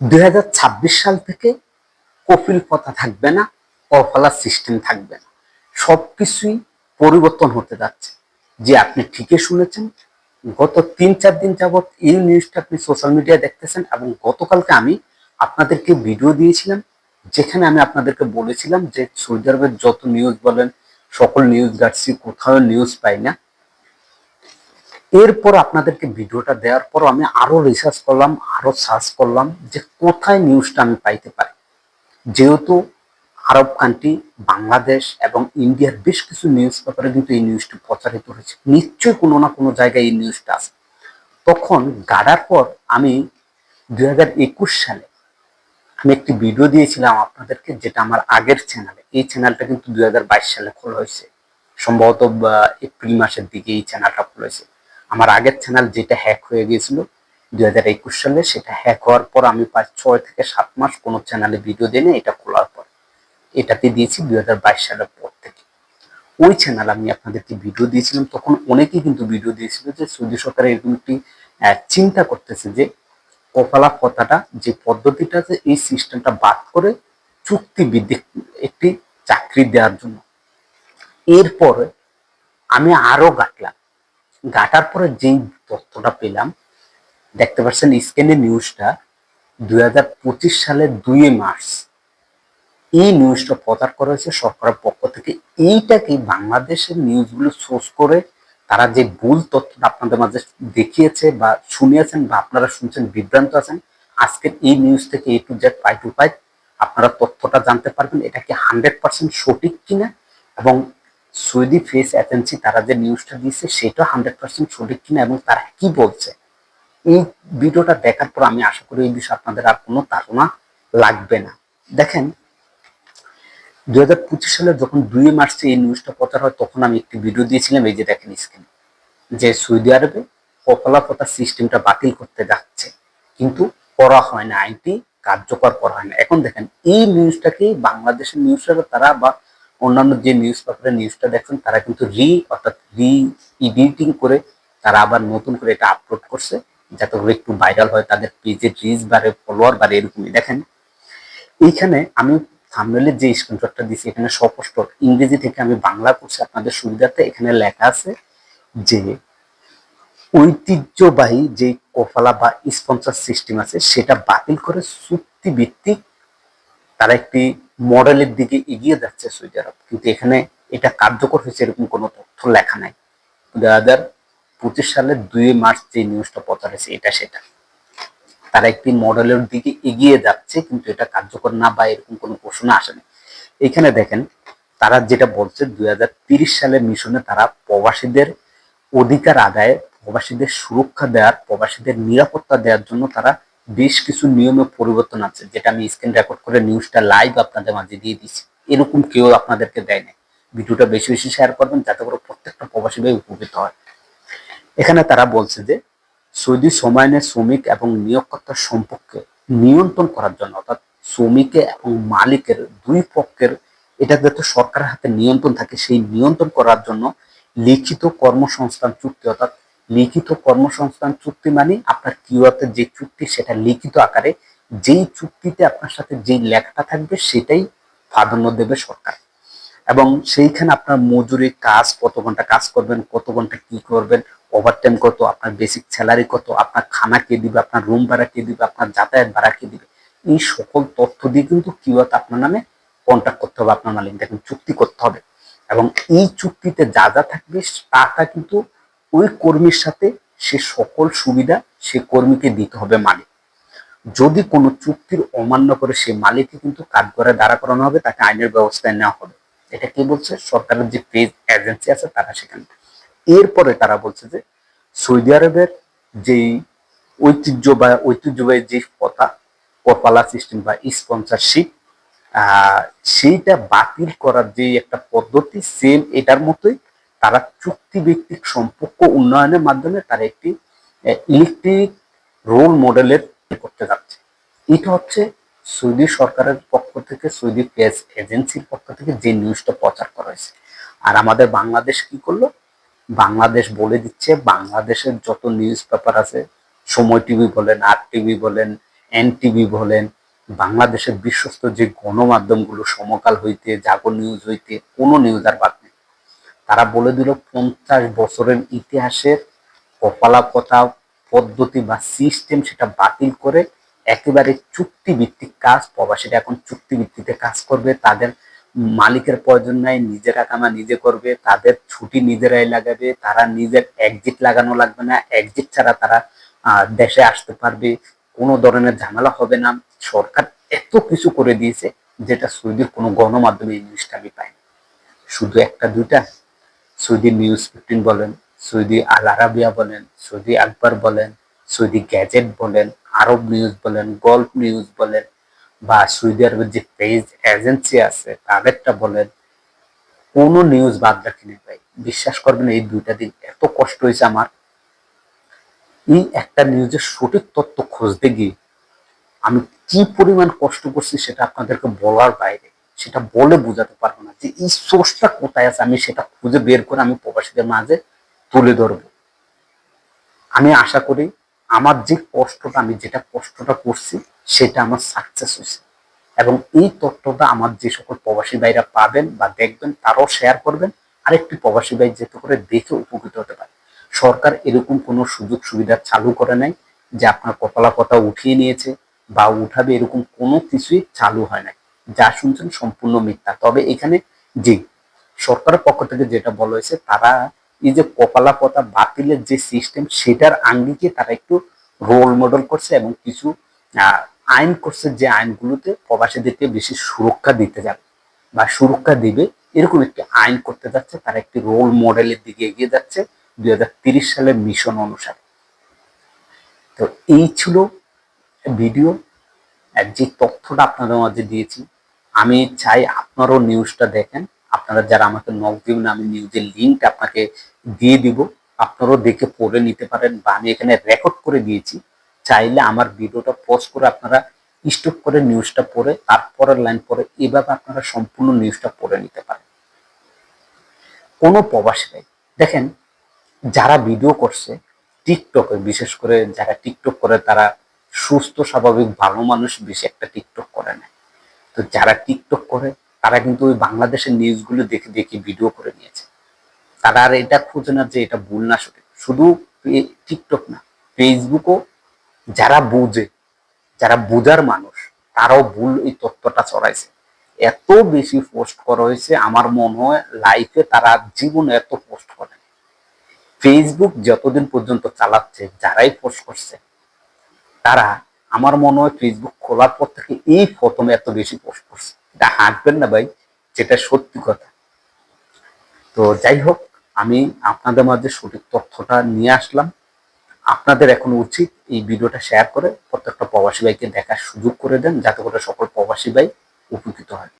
দুই হাজার ছাব্বিশ সাল থেকে কপিল কথা থাকবে না অফালার সিস্টেম থাকবে না। সবকিছুই পরিবর্তন হতে যাচ্ছে। যে আপনি ঠিকই শুনেছেন, গত তিন চার দিন যাবৎ এই নিউজটা আপনি সোশ্যাল মিডিয়ায় দেখতেছেন এবং গতকালকে আমি আপনাদেরকে ভিডিও দিয়েছিলাম, যেখানে আমি আপনাদেরকে বলেছিলাম যে সৌদি আরবের যত নিউজ বলেন, সকল নিউজ গার্ডসি কোথাও নিউজ পাই না। এরপর আপনাদেরকে ভিডিওটা দেওয়ার পর আমি আরও রিসার্চ করলাম, আরও সার্চ করলাম যে কোথায় নিউজটা আমি পাইতে পারি। যেহেতু আরব কান্ট্রি বাংলাদেশ এবং ইন্ডিয়ার বেশ কিছু নিউজ পেপারে কিন্তু এই নিউজটি প্রচারিত হয়েছে। নিশ্চয়ই কোনো না কোনো জায়গায় এই নিউজটা আছে। তখন গাড়ার পর আমি দুই হাজার একুশ সালে আমি একটি ভিডিও দিয়েছিলাম আপনাদেরকে, যেটা আমার আগের চ্যানেলে এই চ্যানেলটা কিন্তু দুই হাজার বাইশ সালে খোলা হয়েছে। সম্ভবত এপ্রিল মাসের দিকে এই চ্যানেলটা খোলা হয়েছে। আমার আগের চ্যানেল যেটা হ্যাক হয়ে গিয়েছিল, দুই হাজার একুশ সালে, সেটা হ্যাক হওয়ার পর আমি পাঁচ ছয় থেকে সাত মাস কোনো চ্যানেলে ভিডিও দিই এটা খোলার পর। এটাতে দিয়েছি দুই হাজার বাইশ সালের পর থেকে। ওই চ্যানেল আমি আপনাদেরকে ভিডিও দিয়েছিলাম, তখন অনেকেই কিন্তু ভিডিও দিয়েছিল যে সৌদি সরকার এরকম একটি চিন্তা করতেছে যে কপালা কথাটা, যে পদ্ধতিটা আছে এই সিস্টেমটা বাদ করে চুক্তি ভিত্তিক একটি চাকরি দেওয়ার জন্য। এরপরে আমি আরও গাঁটলাম। গাঁটার পরে যেই তথ্যটা পেলাম, দেখতে পাচ্ছেন স্ক্যানে নিউজটা দু হাজার পঁচিশ সালের দুই মার্চ। এই নিউজটা প্রচার করা হয়েছে সরকারের পক্ষ থেকে। এইটাকে বাংলাদেশের নিউজগুলো সোর্স করে তারা যে ভুল তথ্যটা আপনাদের মাঝে দেখিয়েছে বা শুনিয়েছেন বা আপনারা শুনছেন, বিভ্রান্ত আছেন, আজকের এই নিউজ থেকে এ টু জেড পাই টু পাই আপনারা তথ্যটা জানতে পারবেন। এটা কি হান্ড্রেড পার্সেন্ট সঠিক কিনা? এবং সৌদি ফেস এজেন্সি তারা যে নিউজটা দিয়েছে সেটা হান্ড্রেড পার্সেন্ট সঠিক কিনা এবং তারা কি বলছে, এই ভিডিওটা দেখার পর আমি আশা করি এই বিষয়ে আপনাদের আর কোনো ধারণা লাগবে না। দেখেন, দুই হাজার পঁচিশ সালে যখন দুই মার্চে এই নিউজটা প্রচার হয়, তখন আমি একটি ভিডিও দিয়েছিলাম, এই যে দেখেন স্ক্রিন যে সৌদি আরবে কপালাপতা সিস্টেমটা বাতিল করতে যাচ্ছে, কিন্তু করা হয় না, আইনটি কার্যকর করা হয় না। এখন দেখেন, এই নিউজটাকে বাংলাদেশের নিউজ তারা বা অন্যান্য যে নিউজ পেপারের নিউজটা দেখছেন, তারা কিন্তু রি অর্থাৎ রি এডিটিং করে তারা আবার নতুন করে এটা আপলোড করছে, যাতে করে একটু ভাইরাল হয়, তাদের পেজের রিচ বাড়ে ফলোয়ার বাড়ে, এরকমই দেখেন। এইখানে আমি থামনেলের যে স্ক্রিনশটটা দিছি এখানে স্পষ্ট ইংরেজি থেকে আমি বাংলা করছি, আপনাদের সুবিধার্থে এখানে লেখা আছে যে ঐতিহ্যবাহী যে কফালা বা স্পন্সর সিস্টেম আছে, সেটা বাতিল করে চুক্তি ভিত্তিক তারা একটি মডেলের দিকে এগিয়ে যাচ্ছে সৌদি আরব। কিন্তু এখানে এটা কার্যকর হয়েছে এরকম কোনো তথ্য লেখা নাই। দুই হাজার পঁচিশ সালের দুই মার্চ যে নিউজটা প্রচার হয়েছে, এটা সেটা। তারা একটি মডেলের দিকে এগিয়ে যাচ্ছে, কিন্তু এটা কার্যকর না বা এরকম কোনো ঘোষণা আসেনি এখানে দেখেন, তারা যেটা বলছে, দুই হাজার তিরিশ সালের মিশনে তারা প্রবাসীদের অধিকার আদায়ে, প্রবাসীদের সুরক্ষা দেওয়ার, প্রবাসীদের নিরাপত্তা দেওয়ার জন্য তারা বেশ কিছু নিয়মে পরিবর্তন আছে, যেটা আমি স্ক্রিন রেকর্ড করে নিউজটা লাইভ আপনাদের মাঝে দিয়ে দিচ্ছি এরকম কেউ আপনাদেরকে দেয় না ভিডিওটা বেশি বেশি শেয়ার করবেন, যাতে করে প্রত্যেকটা প্রবাসী ভাই উপকৃত হয়। এখানে তারা বলছে যে, সৌদি সমায়নের শ্রমিক এবং নিয়োগকর্তার সম্পর্কে নিয়ন্ত্রণ করার জন্য, অর্থাৎ শ্রমিকের এবং মালিকের দুই পক্ষের, এটা যাতে সরকারের হাতে নিয়ন্ত্রণ থাকে, সেই নিয়ন্ত্রণ করার জন্য লিখিত কর্মসংস্থান চুক্তি, অর্থাৎ লিখিত কর্মসংস্থান চুক্তি মানে আপনার কিউআতে যে চুক্তি, সেটা লিখিত আকারে যেই চুক্তিতে আপনার সাথে যেই লেখাটা থাকবে, সেটাই প্রাধান্য দেবে সরকার। এবং সেইখানে আপনার মজুরি কাজ, কত ঘণ্টা কাজ করবেন, কত ঘণ্টা কি করবেন ওভারটাইম কত, আপনার বেসিক স্যালারি কত, আপনার খানা কে দিবে, আপনার রুম ভাড়া কে দিবে, আপনার যাতায়াত ভাড়া কে দিবে, এই সকল তথ্য দিয়ে কিন্তু কিউআতে আপনার নামে কন্ট্যাক্ট করতে হবে আপনার মালিক দেখেন চুক্তি করতে হবে। এবং এই চুক্তিতে যা যা থাকবে টাকা কিন্তু ওই কর্মীর সাথে সে সকল সুবিধা সে কর্মীকে দিতে হবে মালিক। যদি কোনো চুক্তির অমান্য করে সে মালিককে কিন্তু কাঠগড়ায় দাঁড়া করানো হবে, তাকে আইনের ব্যবস্থায় নেওয়া হবে। এটা কি বলছে? সরকারের যে পেজ এজেন্সি আছে তারা সেখানে। এরপরে তারা বলছে যে সৌদি আরবের যেই ঐতিহ্য বা ঐতিহ্যবাহী যে কথা কপালা সিস্টেম বা স্পন্সরশিপ সেইটা বাতিল করার যে একটা পদ্ধতি সেম এটার মতোই তারা চুক্তি ভিত্তিক সম্পর্ক উন্নয়নের মাধ্যমে তারা একটি ইলেকট্রিক রোল মডেলের করতে যাচ্ছে। এটা হচ্ছে সৌদি সরকারের পক্ষ থেকে সৌদি প্রেস এজেন্সির পক্ষ থেকে যে নিউজটা প্রচার করা হয়েছে। আর আমাদের বাংলাদেশ কি করল? বাংলাদেশ বলে দিচ্ছে, বাংলাদেশের যত নিউজ পেপার আছে, সময় টিভি বলেন, আর টিভি বলেন, এন টিভি বলেন, বাংলাদেশের বিশ্বস্ত যে গণমাধ্যমগুলো সমকাল হইতে জাগর নিউজ হইতে, কোনো নিউজ আর বাদ তারা বলে দিল পঞ্চাশ বছরের ইতিহাসের কপালাকতা, পদ্ধতি বা সিস্টেম সেটা বাতিল করে একেবারে চুক্তিভিত্তিক কাজ, প্রবাসীরা এখন চুক্তিভিত্তিতে কাজ করবে, তাদের মালিকের প্রয়োজন নাই, নিজেরা কামা নিজে করবে, তাদের ছুটি নিজেরাই লাগাবে, তারা নিজের এক্সিট লাগানো লাগবে না এক্সিট ছাড়া তারা দেশে আসতে পারবে, কোনো ধরনের ঝামেলা হবে না। সরকার এত কিছু করে দিয়েছে, যেটা সৌদির কোনো গণমাধ্যমে এই নিউজটা আমি পাইনি। শুধু একটা, দুইটা সৌদি নিউজ ফিফটিন বলেন, সৌদি আল আরাবিয়া বলেন, সৌদি আকবর বলেন, সৌদি গ্যাজেট বলেন, আরব নিউজ বলেন গল্ফ নিউজ বলেন, বা সৌদি আরবের যে পেজ এজেন্সি আছে, তাদেরটা বলেন, কোনো নিউজ বাদ রাখিনি ভাই। বিশ্বাস করবেন এই দুইটা দিন এত কষ্ট হয়েছে আমার। এই একটা নিউজের সঠিক তথ্য খুঁজতে গিয়ে আমি কি পরিমাণ কষ্ট করছি সেটা আপনাদেরকে বলার বাইরে। সেটা বলে বোঝাতে পারব না যে এই সোর্সটা কোথায় আছে, আমি সেটা খুঁজে বের করে আমি প্রবাসীদের মাঝে তুলে ধরবো। আমি আশা করি আমার যে কষ্টটা, আমি যেটা কষ্টটা করছি, সেটা আমার সাকসেস হয়েছে। এবং এই তথ্যটা আমার যে সকল প্রবাসী ভাইরা পাবেন বা দেখবেন, তারাও শেয়ার করবেন। আরেকটি প্রবাসী ভাই যেতে করে দেখে উপকৃত হতে পারে। সরকার এরকম কোনো সুযোগ সুবিধা চালু করে নাই যে আপনার কপালা কথা উঠিয়ে নিয়েছে বা উঠাবে, এরকম কোনো কিছুই চালু হয় নাই। যা শুনছেন সম্পূর্ণ মিথ্যা। তবে এখানে যে সরকারের পক্ষ থেকে যেটা বলা হয়েছে, তারা এই যে কপালা কথা বাতিলের যে সিস্টেম সেটার আঙ্গিকে তারা একটু রোল মডেল করছে এবং কিছু আইন করছে যে আইনগুলোতে প্রবাসীদেরকে বেশি সুরক্ষা দিতে যাবে বা সুরক্ষা দিবে। এরকম একটি আইন করতে যাচ্ছে, তারা একটি রোল মডেলের দিকে এগিয়ে যাচ্ছে দুই সালের মিশন অনুসারে। তো এই ছিল ভিডিও যে তথ্যটা আপনাদের মাঝে দিয়েছি আমি চাই আপনারও নিউজটা দেখেন। আপনারা যারা আমাকে নক দিবেন আমি নিউজের লিঙ্ক আপনাকে দিয়ে দিব। আপনারাও দেখে পড়ে নিতে পারেন বা আমি এখানে রেকর্ড করে দিয়েছি। চাইলে আমার ভিডিওটা পোস্ট করে আপনারা স্টপ করে নিউজটা পড়ে তারপরের লাইন পরে এভাবে আপনারা সম্পূর্ণ নিউজটা পড়ে নিতে পারেন। কোনো প্রবাসী ভাই দেখেন, যারা ভিডিও করছে টিকটকে বিশেষ করে যারা টিকটক করে, তারা সুস্থ, স্বাভাবিক, ভালো মানুষ বেশি একটা টিকটক করে না। তো যারা টিকটক করে, তারা কিন্তু ওই বাংলাদেশের নিউজগুলো দেখে দেখে ভিডিও করে নিয়েছে। তারা আর এটা খুঁজে না যে এটা ভুল না সঠিক। শুধু টিকটক না ফেসবুকও যারা বুঝে, যারা বুঝার মানুষ, তারাও ভুল এই তথ্যটা ছড়াইছে। এত বেশি পোস্ট করা হয়েছে, আমার মনে হয় লাইফে তারা জীবনে এত পোস্ট করে ফেসবুক যতদিন পর্যন্ত চালাচ্ছে, যারাই পোস্ট করছে, তারা আমার মনে হয় ফেসবুক খোলার পর থেকে এই প্রথম এত বেশি পোস্ট করছে। এটা হাঁটবেন না ভাই, যেটা সত্যি কথা। তো যাই হোক, আমি আপনাদের মাঝে সঠিক তথ্যটা নিয়ে আসলাম। আপনাদের এখন উচিত এই ভিডিওটা শেয়ার করে প্রত্যেকটা প্রবাসী ভাইকে দেখার সুযোগ করে দেন, যাতে করে সকল প্রবাসী ভাই